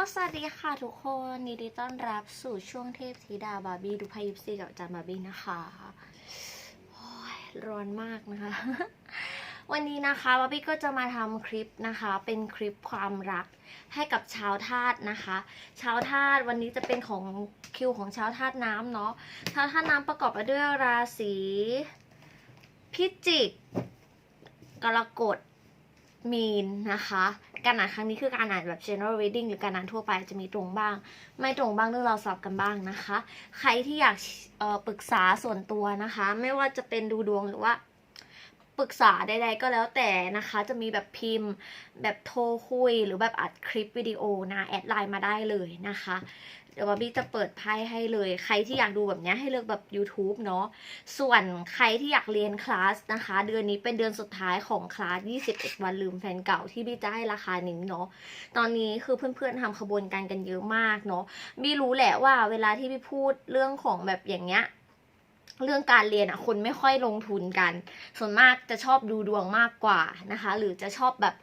สวัสดีค่ะทุกคนยินดีต้อนรับสู่ช่วงเทพธิดาบาร์บี้ดูพายิปซีกับอาจารย์บาร์บี้นะคะโอ้ยร้อนมากนะคะ วันนี้นะคะบาร์บี้ก็จะมาทำคลิปนะคะ เป็นคลิปความรักให้กับชาวธาตุนะคะ ชาวธาตุวันนี้จะเป็นของคิวของชาวธาตุน้ำเนาะชาวธาตุน้ำประกอบไปด้วยราศีพิจิกกรกฎ มีนนะคะ การอ่านครั้งนี้คือการอ่านแบบ general reading หรือการอ่านทั่วไปจะมีตรงบ้าง ไม่ตรงบ้างเรื่องเราสอบกันบ้างนะคะ ใครที่อยากเอ่อปรึกษาส่วนตัวนะคะ ไม่ว่าจะเป็นดูดวงหรือว่าปรึกษาใดๆก็แล้วแต่นะคะ จะมีแบบพิมพ์ แบบโทรคุย หรือแบบอัดคลิปวิดีโอนะ แอดไลน์มาได้เลยนะคะ เดี๋ยวบาร์บี้จะเปิดไพ่ให้เลย ใครที่อยากดูแบบนี้ให้เลือกแบบ YouTube เนาะ ส่วนใครที่อยากเรียนคลาสนะคะ เดือนนี้เป็นเดือนสุดท้ายของคลาส 21 วันลืมแฟนเก่าที่บี้จะให้ราคานี้เนาะ ตอนนี้คือเพื่อนๆทำขบวนการกันเยอะมากเนาะ บี้รู้แหละว่าเวลาที่บี้พูดเรื่องของแบบอย่างเงี้ยเรื่องการเรียนอะคนไม่ค่อยลงทุนกัน ส่วนมากจะชอบดูดวงมากกว่านะคะ หรือจะชอบแบบ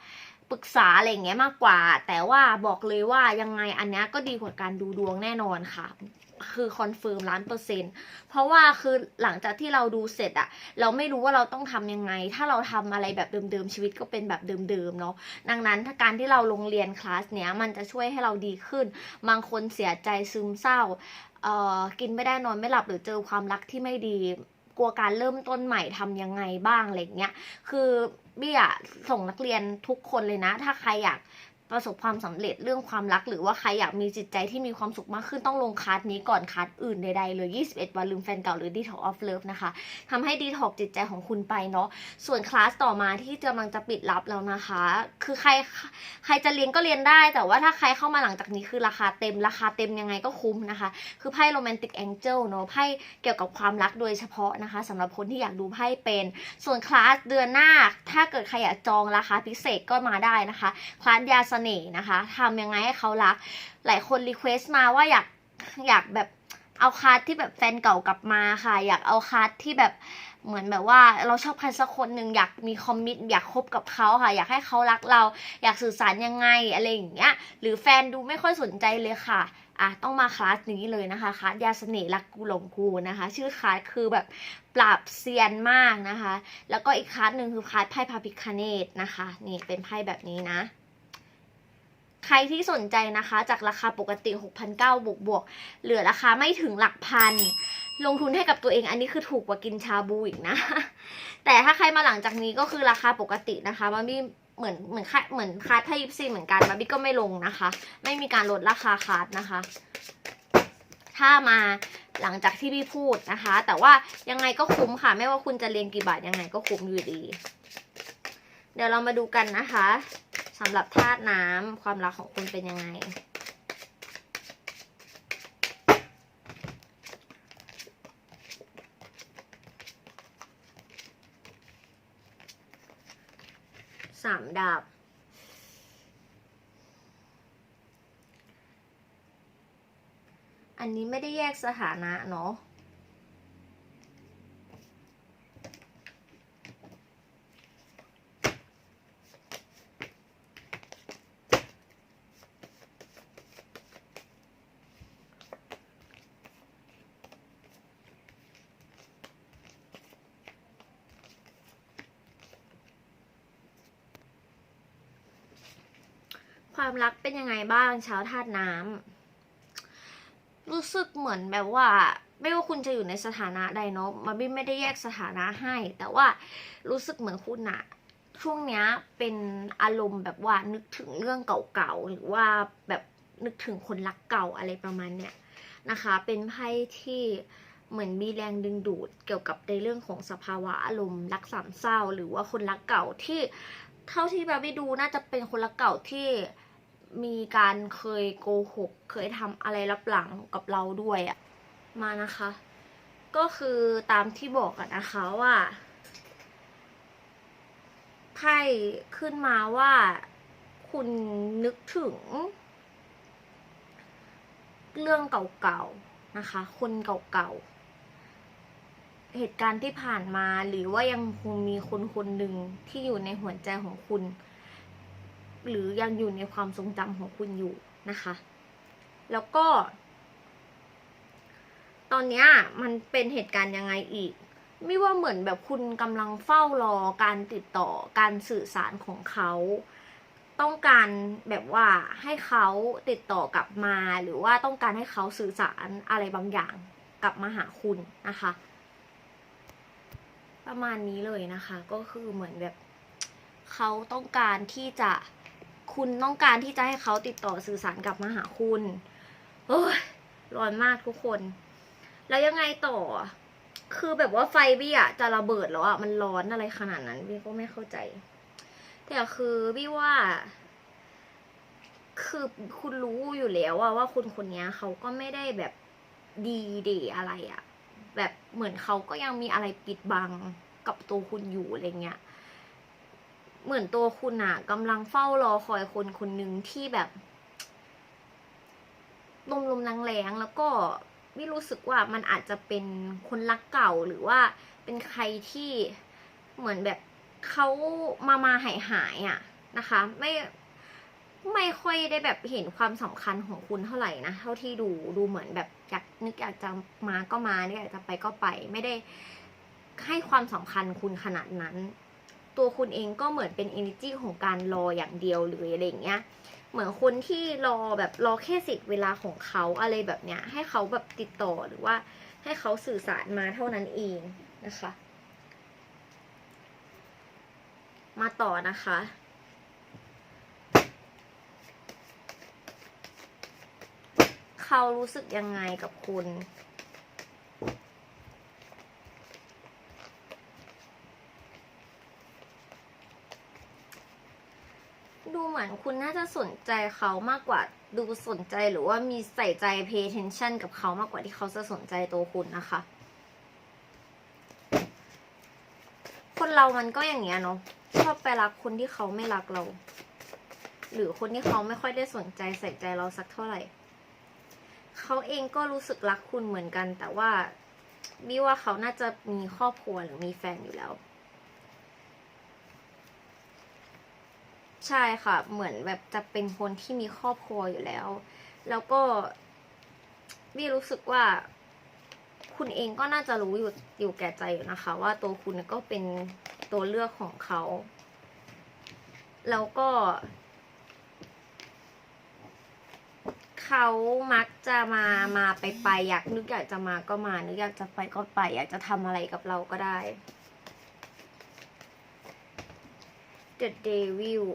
ปรึกษาอะไรอย่างเงี้ยมากกว่า แต่ว่าบอกเลยว่ายังไงอันนี้ก็ดีกว่าการดูดวงแน่นอนค่ะ คือคอนเฟิร์มล้านเปอร์เซ็นต์เพราะว่าคือหลังจากที่เราดูเสร็จอะเราไม่รู้ว่าเราต้องทำยังไง ถ้าเราทำอะไรแบบเดิมๆชีวิตก็เป็นแบบเดิมๆเนาะดังนั้นถ้าการที่เราลงเรียนคลาสเนี้ยมันจะช่วยให้เราดีขึ้น บางคนเสียใจซึมเศร้าเออกินไม่ได้นอนไม่หลับหรือเจอความรักที่ไม่ดี กลัวการเริ่มต้นใหม่ทำยังไงบ้างอะไรเงี้ย คือบี้อะส่งนักเรียนทุกคนเลยนะ ถ้าใครอยาก ประสบความสำเร็จเรื่องความรัก หรือว่าใครอยากมีจิตใจที่มีความสุขมากขึ้นต้องลงคลาสนี้ก่อนคลาสอื่นใดๆเลย 21 วันลืมแฟนเก่าหรือ Detox of Love นะคะทำให้ Detox จิตใจของคุณไปเนาะส่วนคลาสต่อมาที่กำลังจะปิดรับแล้วนะคะ คือใครใครจะเรียนก็เรียนได้ แต่ว่าถ้าใครเข้ามาหลังจากนี้คือราคาเต็มราคาเต็มยังไงก็คุ้มนะคะ คือไพ่โรแมนติกแองเจิลเนาะไพ่เกี่ยวกับความรักโดยเฉพาะนะคะสำหรับคนที่อยากดูไพ่เป็น ส่วนคลาสเดือนหน้า ถ้าเกิดใครอยากจองราคาพิเศษก็มาได้นะคะคลาสยาสน่ห์นะคะทำยังไงให้เขารัก หลายคนรีเควสต์มาว่าอยากอยากแบบเอาคลาสที่แบบแฟนเก่ากลับมาค่ะ อยากเอาคลาสที่แบบเหมือนแบบว่าเราชอบใครสักคนหนึ่งอยากมีคอมมิตอยากคบกับเขาค่ะ อยากให้เขารักเรา อยากสื่อสารยังไงอะไรอย่างเงี้ยหรือแฟนดูไม่ค่อยสนใจเลยค่ะอะต้องมาคลาสนี้เลยนะคะคลาสยาเสน่ห์รักกูหลงกูนะคะ ชื่อคลาสคือแบบปราบเซียนมากนะคะ แล้วก็อีกคลาสหนึ่งคือคลาสไพ่พาพิคเนตนะคะนี่เป็นไพ่แบบนี้นะ ใครที่สนใจนะคะจากราคาปกติ 6,900 บวกบวก เหลือราคาไม่ถึงหลักพัน ลงทุนให้กับตัวเองอันนี้คือถูกกว่ากินชาบูอีกนะ แต่ถ้าใครมาหลังจากนี้ก็คือราคาปกตินะคะบาร์บี้เหมือนเหมือนค่าเหมือนคาร์ดไทยิปซีเหมือนกันบาร์บี้ก็ไม่ลงนะคะ ไม่มีการลดราคาคาร์ดนะคะ ถ้ามาหลังจากที่พี่พูดนะคะ แต่ว่ายังไงก็คุ้มค่ะ ไม่ว่าคุณจะเรียนกี่บาทยังไงก็คุ้มอยู่ดี เดี๋ยวเรามาดูกันนะคะ สำหรับธาตุน้ำความรักของคุณเป็นยังไง สามดาบอันนี้ไม่ได้แยกสถานะเนาะ ความรักเป็นยังไงบ้างชาวธาตุน้ำรู้สึกเหมือนแบบว่า ไม่ว่าคุณจะอยู่ในสถานะใดเนาะมาบี้ไม่ได้แยกสถานะให้ แต่ว่ารู้สึกเหมือนคุณอะช่วงเนี้ยเป็นอารมณ์แบบว่านึกถึงเรื่องเก่าๆหรือว่าแบบนึกถึงคนรักเก่าอะไรประมาณเนี้ยนะคะ เป็นไพ่ที่เหมือนมีแรงดึงดูดเกี่ยวกับในเรื่องของสภาวะอารมณ์รักสามเศร้า หรือว่าคนรักเก่าที่เท่าที่แบบี้ดูน่าจะเป็นคนรักเก่าที่ มีการเคยโกหก เคยทำอะไรลับหลังกับเราด้วยอะมานะคะ ก็คือตามที่บอกกันนะคะว่าไพ่ขึ้นมาว่าคุณนึกถึง เรื่องเก่าๆนะคะ คนเก่าๆ เหตุการณ์ที่ผ่านมาหรือว่ายังคงมีคนคนหนึ่งที่อยู่ในหัวใจของคุณ หรือยังอยู่ในความทรงจำของคุณอยู่นะคะ แล้วก็ ตอนนี้มันเป็นเหตุการณ์ยังไงอีก ไม่ว่าเหมือนแบบคุณกำลังเฝ้ารอการติดต่อการสื่อสารของเขา ต้องการแบบว่าให้เขาติดต่อกลับมา หรือว่าต้องการให้เขาสื่อสารอะไรบางอย่างกลับมาหาคุณนะคะ ประมาณนี้เลยนะคะ ก็คือเหมือนแบบเขาต้องการที่จะ คุณต้องการที่จะให้เขาติดต่อสื่อสารกลับมาหาคุณโอ้ยร้อนมากทุกคน แล้วยังไงต่อ คือแบบว่าไฟบี้อะจะระเบิดแล้วอะมันร้อนอะไรขนาดนั้นบี้ก็ไม่เข้าใจ แต่คือบี้ว่า คือคุณรู้อยู่แล้วอะว่าคุณคนนี้เขาก็ไม่ได้แบบดีเดอะไรอะแบบเหมือนเขาก็ยังมีอะไรปิดบังกับตัวคุณอยู่อะไรเงี้ย เหมือนตัวคุณอะกำลังเฝ้ารอคอยคนคนหนึ่งที่แบบลมลมๆแรงๆแล้วก็ไม่รู้สึกว่ามันอาจจะเป็นคนรักเก่าหรือว่าเป็นใครที่เหมือนแบบเขามามาหายหายอะนะคะ ไม่ไม่ค่อยได้แบบเห็นความสำคัญของคุณเท่าไหร่นะ เท่าที่ดูดูเหมือนแบบอยากนึกอยากจะมาก็มาอยากจะไปก็ไป ไม่ได้ให้ความสำคัญคุณขนาดนั้น ตัวคุณเองก็เหมือนเป็น energy ของการรออย่างเดียวเลยอะไรอย่างเงี้ยเหมือนคนที่รอแบบรอแค่สิทธิ์เวลาของเขาอะไรแบบเนี้ย ให้เขาแบบติดต่อหรือว่าให้เขาสื่อสารมาเท่านั้นเองนะคะ มาต่อนะคะเขารู้สึกยังไงกับคุณ ดูเห มือนคุณน่าจะสนใจเขามากกว่าดูสนใจหรือว่ามีใส่ใจ pay attention กับเขามากกว่าที่เขาจะสนใจตัวคุณนะคะ คนเรามันก็อย่างเงี้ยเนาะชอบไปรักคนที่เขาไม่รักเรา หรือคนที่เขาไม่ค่อยได้สนใจใส่ใจเราสักเท่าไหร่ เขาเองก็รู้สึกรักคุณเหมือนกัน แต่ว่าบี้ว่าเขาน่าจะมีครอบครัวหรือมีแฟนอยู่แล้ว ใช่ค่ะ เหมือนแบบจะเป็นคนที่มีครอบครัวอยู่แล้ว แล้วก็บี้รู้สึกว่า คุณเองก็น่าจะรู้อยู่อยู่แก่ใจอยู่นะคะ ว่าตัวคุณก็เป็นตัวเลือกของเขา แล้วก็ เขามักจะมามาไปไปอยากนึกอยากจะมาก็มา นึกอยากจะไปก็ไป อยากจะทำอะไรกับเราก็ได้ The Devil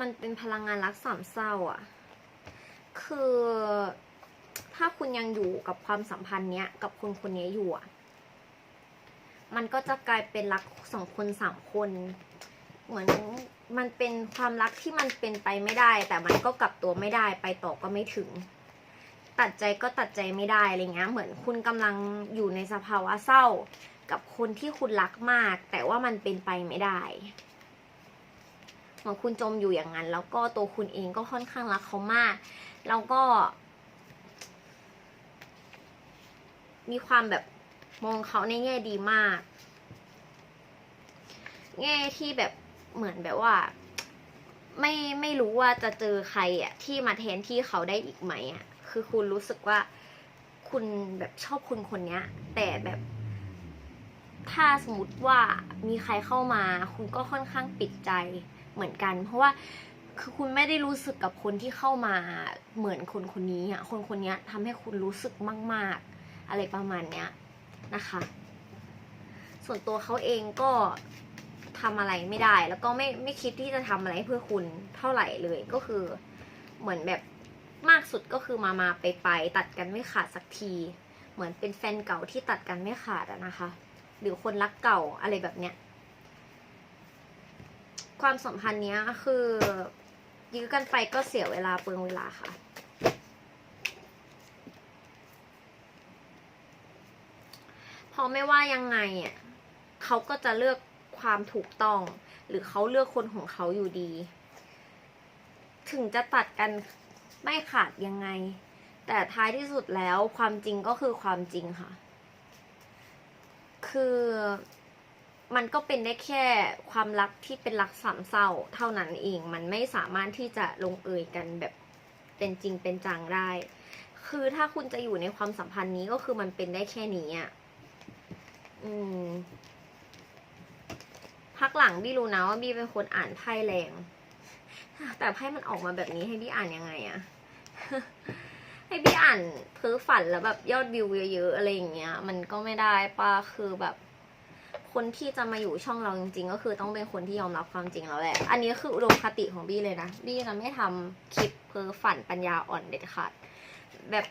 มันเป็นพลังงานรักสามเศร้าอะคือถ้าคุณยังอยู่กับความสัมพันธ์เนี้ย กับคนคนนี้อยู่อะมันก็จะกลายเป็นรักสองคนสามคน เหมือนมันเป็นความรักที่มันเป็นไปไม่ได้ แต่มันก็กลับตัวไม่ได้ไปต่อก็ไม่ถึง ตัดใจก็ตัดใจไม่ได้อะไรเงี้ย เหมือนคุณกำลังอยู่ในสภาวะเศร้า กับคนที่คุณรักมาก แต่ว่ามันเป็นไปไม่ได้ เหมือนคุณจมอยู่อย่างนั้น แล้วก็ตัวคุณเองก็ค่อนข้างรักเขามาก แล้วก็ มีความแบบมองเขาในแง่ดีมาก แง่ที่แบบเหมือนแบบว่า ไม่ไม่รู้ว่าจะเจอใครอะ ที่มาแทนที่เขาได้อีกไหมอะ คือคุณรู้สึกว่าคุณแบบชอบคุณคนเนี้ย แต่แบบถ้าสมมติว่ามีใครเข้ามา คุณก็ค่อนข้างปิดใจ เหมือนกัน เพราะว่าคือคุณไม่ได้รู้สึกกับคนที่เข้ามาเหมือนคนคนนี้อะคนคนนี้ทำให้คุณรู้สึกมาก ๆ อะไรประมาณเนี้ยนะคะ ส่วนตัวเขาเองก็ทำอะไรไม่ได้ แล้วก็ไม่ไม่คิดที่จะทำอะไรเพื่อคุณเท่าไหร่เลยก็คือเหมือนแบบมากสุดก็คือมามาไปไปตัดกันไม่ขาดสักที เหมือนเป็นแฟนเก่าที่ตัดกันไม่ขาดอะนะคะ หรือคนรักเก่าอะไรแบบเนี้ย ความสัมพันธ์เนี้ยคือยื้อกันไปก็เสียเวลาเปลืองเวลาค่ะเพราะไม่ว่ายังไงอะเขาก็จะเลือกความถูกต้อง หรือเขาเลือกคนของเขาอยู่ดี ถึงจะตัดกันไม่ขาดยังไง แต่ท้ายที่สุดแล้วความจริงก็คือความจริงค่ะ คือ มันก็เป็นได้แค่ความรักที่เป็นรักสามเศร้าเท่านั้นเอง มันไม่สามารถที่จะลงเอยกันแบบเป็นจริงเป็นจังได้ คือถ้าคุณจะอยู่ในความสัมพันธ์นี้ก็คือมันเป็นได้แค่นี้อะ อืม พักหลังบี้รู้นะว่าบี้เป็นคนอ่านไพ่แรง แต่ไพ่มันออกมาแบบนี้ให้บี้อ่านยังไงอะให้บี้อ่านเพ้อฝันแล้วแบบยอดวิวเยอะๆอะไรอย่างเงี้ย มันก็ไม่ได้ป้าคือแบบ คนที่จะมาอยู่ช่องเราจริงๆ ก็คือต้องเป็นคนที่ยอมรับความจริงแล้วแหละ อันนี้คืออุดมคติของบี้เลยนะ บี้จะไม่ทำคลิปเพ้อฝันปัญญาอ่อนเด็ดขาด แบบ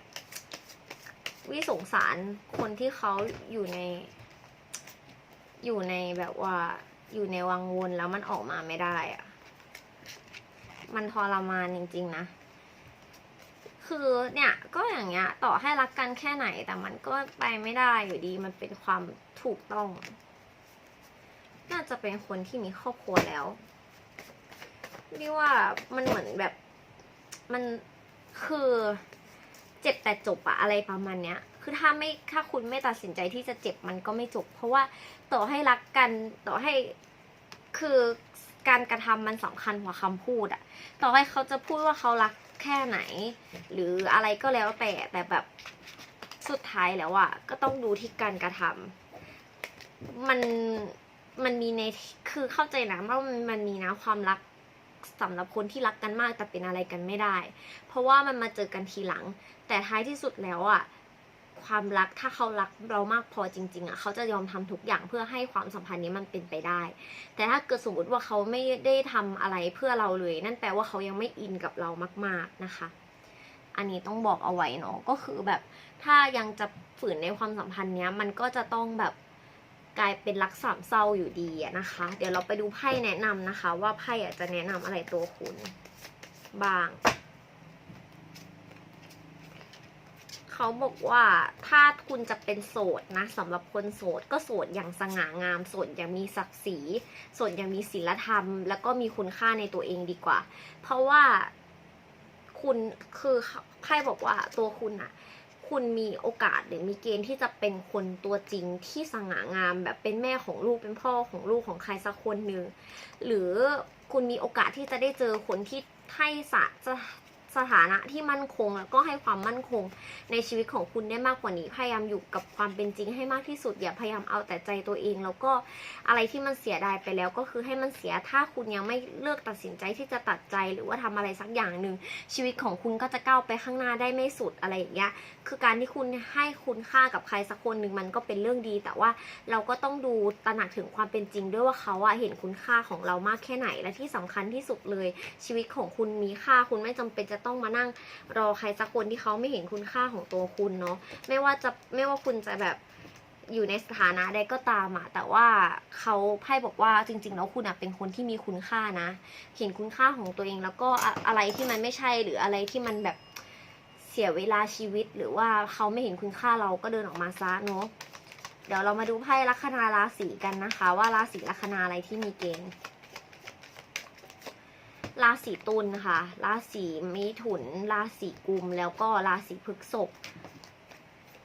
วิสงสารคนที่เขาอยู่ใน อยู่ในแบบว่าอยู่ในวังวนแล้วมันออกมาไม่ได้อะมันทรมานจริง ๆ นะ คือเนี่ยก็อย่างเงี้ย ต่อให้รักกันแค่ไหนแต่มันก็ไปไม่ได้อยู่ดี มันเป็นความถูกต้อง น่าจะเป็นคนที่มีครอบครัวแล้วนี่ว่ามันเหมือนแบบมันคือเจ็บแต่จบอะอะไรประมาณเนี้ย คือถ้าไม่ถ้าคุณไม่ตัดสินใจที่จะเจ็บมันก็ไม่จบ เพราะว่าต่อให้รักกันต่อให้คือการกระทำมันสำคัญกว่าคำพูดอะต่อให้เขาจะพูดว่าเขารักแค่ไหน หรืออะไรก็แล้วแต่แต่แบบสุดท้ายแล้วอะก็ต้องดูที่การกระทำมัน มันมีในคือเข้าใจนะว่ามันมีนะความรักสำหรับคนที่รักกันมากแต่เป็นอะไรกันไม่ได้ เพราะว่ามันมาเจอกันทีหลัง แต่ท้ายที่สุดแล้วอะความรักถ้าเขารักเรามากพอจริง ๆอะเขาจะยอมทำทุกอย่างเพื่อให้ความสัมพันธ์นี้มันเป็นไปได้ แต่ถ้าเกิดสมมติว่าเขาไม่ได้ทำอะไรเพื่อเราเลย นั่นแปลว่าเขายังไม่อินกับเรามาก ๆนะคะ อันนี้ต้องบอกเอาไว้เนาะก็คือแบบถ้ายังจะฝืนในความสัมพันธ์เนี้ยมันก็จะต้องแบบ กลายเป็นรักสามเศร้าอยู่ดีนะคะ เดี๋ยวเราไปดูไพ่แนะนำนะคะ ว่าไพ่อะจะแนะนำอะไรตัวคุณบ้าง เขาบอกว่าถ้าคุณจะเป็นโสดนะสำหรับคนโสดก็โสดอย่างสง่างาม โสดอย่างมีศักดิ์ศรี โสดอย่างมีศีลธรรม แล้วก็มีคุณค่าในตัวเองดีกว่า เพราะว่าคุณคือไพ่บอกว่าตัวคุณอะ คุณมีโอกาสหรือมีเกณฑ์ที่จะเป็นคนตัวจริงที่สง่างาม แบบเป็นแม่ของลูกเป็นพ่อของลูกของใครสักคนหนึ่งหรือคุณมีโอกาสที่จะได้เจอคนที่ให้สะจะ สถานะที่มั่นคง แล้วก็ให้ความมั่นคงในชีวิตของคุณได้มากกว่านี้ พยายามอยู่กับความเป็นจริงให้มากที่สุด อย่าพยายามเอาแต่ใจตัวเอง แล้วก็อะไรที่มันเสียดายไปแล้วก็คือให้มันเสียถ้าคุณยังไม่เลือกตัดสินใจที่จะตัดใจหรือว่าทำอะไรสักอย่างหนึ่งชีวิตของคุณก็จะก้าวไปข้างหน้าได้ไม่สุดอะไรอย่างเงี้ยคือการที่คุณให้คุณค่ากับใครสักคนหนึ่งมันก็เป็นเรื่องดี แต่ว่าเราก็ต้องดูตระหนักถึงความเป็นจริง ด้วยว่าเขาอะเห็นคุณค่าของเรามากแค่ไหนและที่สำคัญที่สุดเลย ชีวิตของคุณมีค่าคุณไม่จำเป็นจะต้องมานั่งรอใครสักคนที่เขาไม่เห็นคุณค่าของตัวคุณเนาะไม่ว่าจะไม่ว่าคุณจะแบบอยู่ในสถานะใดก็ตามอะแต่ว่าเขาไพ่บอกว่าจริง ๆ แล้วคุณอะเป็นคนที่มีคุณค่านะ เห็นคุณค่าของตัวเองแล้วก็อะอะไรที่มันไม่ใช่หรืออะไรที่มันแบบเสียเวลาชีวิต หรือว่าเขาไม่เห็นคุณค่าเราก็เดินออกมาซะเนาะเดี๋ยวเรามาดูไพ่ลัคนาราศีกันนะคะ ว่าราศีลัคนาอะไรที่มีเกณฑ์ ราศีตุลค่ะ ราศีมิถุน ราศีกุม แล้วก็ราศีพฤษภ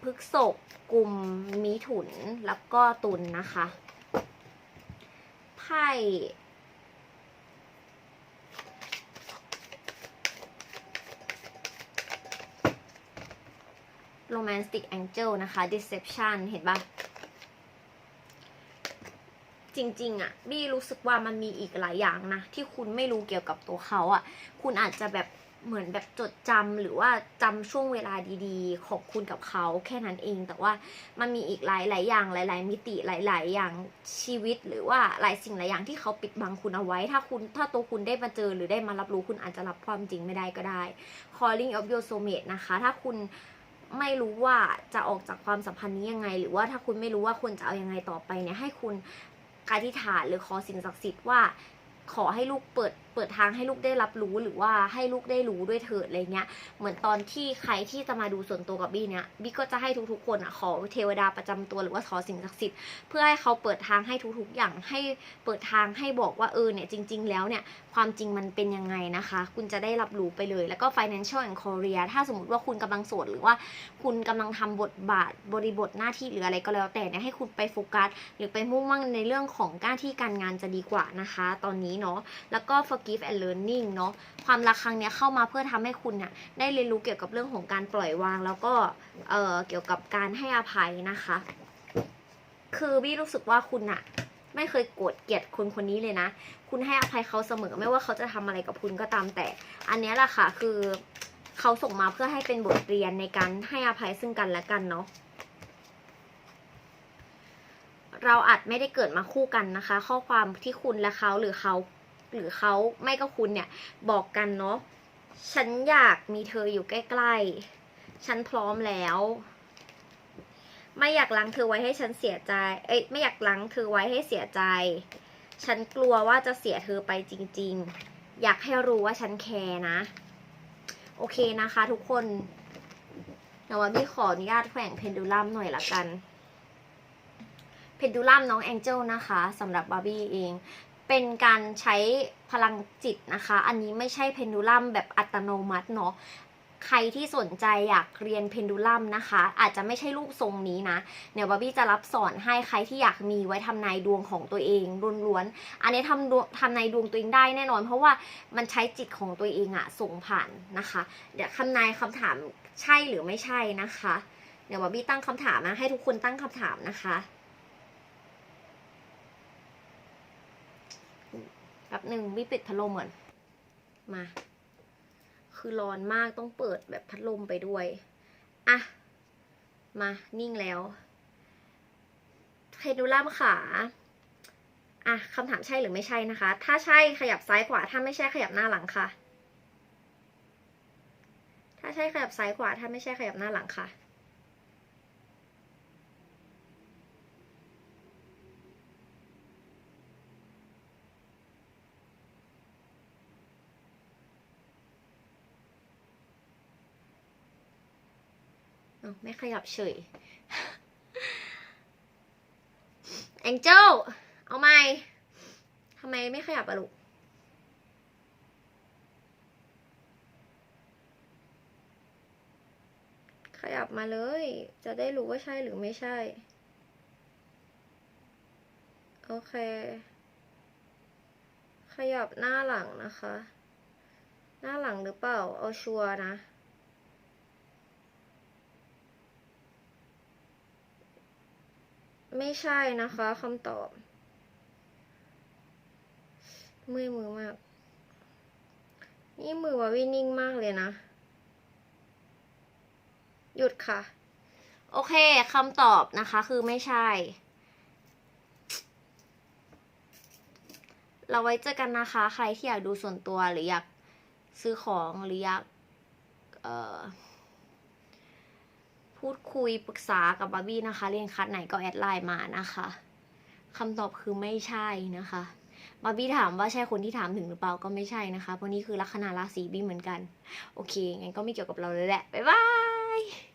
พฤษภกุมมิถุน แล้วก็ตุลนะคะ ไพ่โรแมนติกแองเจิลนะคะ deception เห็นปะ จริงๆอะบี้รู้สึกว่ามันมีอีกหลายอย่างนะ ที่คุณไม่รู้เกี่ยวกับตัวเขาอะคุณอาจจะแบบเหมือนแบบจดจำหรือว่าจำช่วงเวลาดีๆ ของคุณกับเขาแค่นั้นเอง แต่ว่ามันมีอีกหลายหลายอย่างหลาย ๆ มิติหลาย ๆ อย่างชีวิต หรือว่าหลายสิ่งหลายอย่างที่เขาปิดบังคุณเอาไว้ ถ้าคุณถ้าตัวคุณได้มาเจอหรือได้มารับรู้คุณอาจจะรับความจริงไม่ได้ก็ได้ calling of your soulmate นะคะ ถ้าคุณไม่รู้ว่าจะออกจากความสัมพันธ์นี้ยังไง หรือว่าถ้าคุณไม่รู้ว่าควรจะเอาอยังไงต่อไปเนี่ยให้คุณ อธิษฐานหรือขอสิ่งศักดิ์สิทธิ์ว่า ขอให้ลูกเปิด เปิดทางให้ลูกได้รับรู้หรือว่าให้ลูกได้รู้ด้วยเถิดอะไรเงี้ย เหมือนตอนที่ใครที่จะมาดูส่วนตัวกับบี้เนี่ยบี้ก็จะให้ทุกๆ คนอะขอเทวดาประจำตัวหรือว่าขอสิ่งศักดิ์สิทธิ์เพื่อให้เขาเปิดทางให้ทุกๆ อย่างให้เปิดทางให้บอกว่าเออเนี่ยจริง ๆ แล้วเนี่ยความจริงมันเป็นยังไงนะคะ คุณจะได้รับรู้ไปเลยแล้วก็ financial and career ถ้าสมมติว่าคุณกำลังโสดหรือว่าคุณกำลังทำบทบาทบริบทหน้าที่หรืออะไรก็แล้วแต่เนี่ยให้คุณไปโฟกัส หรือไปมุ่งมั่นในเรื่องของการที่การงานจะดีกว่านะคะ ตอนนี้เนาะแล้วก็ forgive and learning เนาะความรักครั้งเนี้ยเข้ามาเพื่อทำให้คุณเนี่ยได้เรียนรู้เกี่ยวกับเรื่องของการปล่อยวาง แล้วก็เอ่อเกี่ยวกับการให้อภัยนะคะ คือวี่รู้สึกว่าคุณอะไม่เคยโกรธเกลียดคนคนนี้เลยนะ คุณให้อภัยเขาเสมอไม่ว่าเขาจะทำอะไรกับคุณก็ตามแต่ อันนี้แหละค่ะคือเขาส่งมาเพื่อให้เป็นบทเรียนในการให้อภัยซึ่งกันและกันเนาะเราอาจไม่ได้เกิดมาคู่กันนะคะ ข้อความที่คุณและเขาหรือเขา หรือเขาไม่ก็คุณเนี่ยบอกกันเนาะฉันอยากมีเธออยู่ใกล้ๆ ฉันพร้อมแล้ว ไม่อยากล้างเธอไว้ให้ฉันเสียใจ เอ้ยไม่อยากล้างเธอไว้ให้เสียใจ ฉันกลัวว่าจะเสียเธอไปจริง ๆ อยากให้รู้ว่าฉันแคร์นะ โอเคนะคะทุกคนแต่ว่าพี่ขออนุญาตแขว่งเพนดูลัมหน่อยละกัน เพนดูลัมน้องแองเจิลนะคะสำหรับบาร์บี้เอง เป็นการใช้พลังจิตนะคะ อันนี้ไม่ใช่เพนดูลัมแบบอัตโนมัติเนาะใครที่สนใจอยากเรียนเพนดูลัมนะคะ อาจจะไม่ใช่รูปทรงนี้นะเดี๋ยวบาบี้จะรับสอนให้ใครที่อยากมีไว้ทำนายดวงของตัวเองล้วนๆอันนี้ทำดวงทำนายดวงตัวเองได้แน่นอน เพราะว่ามันใช้จิตของตัวเองอะส่งผ่านนะคะ เดี๋ยวคำนายคำถามใช่หรือไม่ใช่นะคะ เดี๋ยวบาบี้ตั้งคำถามนะให้ทุกคนตั้งคำถามนะคะ แป๊บหนึ่งวิปิดพัดลมก่อน มา คือร้อนมากต้องเปิดแบบพัดลมไปด้วย อะ มา นิ่งแล้วเพนูลัมขาอะคำถามใช่หรือไม่ใช่นะคะ ถ้าใช่ขยับซ้ายขวา ถ้าไม่ใช่ขยับหน้าหลังค่ะ ถ้าใช่ขยับซ้ายขวา ถ้าไม่ใช่ขยับหน้าหลังค่ะ ไม่ขยับเฉยแองเจิลเอาไหมทำไมไม่ขยับอะลูกขยับมาเลย จะได้รู้ว่าใช่หรือไม่ใช่ โอเค ขยับหน้าหลังนะคะ หน้าหลังหรือเปล่า เอาชัวร์นะ ไม่ใช่นะคะคำตอบมือมือมาก นี่มือว่าวินิ่งมากเลยนะ หยุดค่ะ โอเคคำตอบนะคะ คือไม่ใช่ เราไว้เจอกันนะคะ ใครที่อยากดูส่วนตัวหรืออยากซื้อของหรืออยาก เอ่อ พูดคุยปรึกษากับบาร์บี้นะคะ เรียนคัดไหนก็แอดไลน์มานะคะคำตอบคือไม่ใช่นะคะบาร์บี้ถามว่าใช่คนที่ถามถึงหรือเปล่าก็ไม่ใช่นะคะเพราะนี่คือลัคนาราศีบี้เหมือนกัน โอเคงั้นก็ไม่เกี่ยวกับเราเลยแหละบ๊ายบาย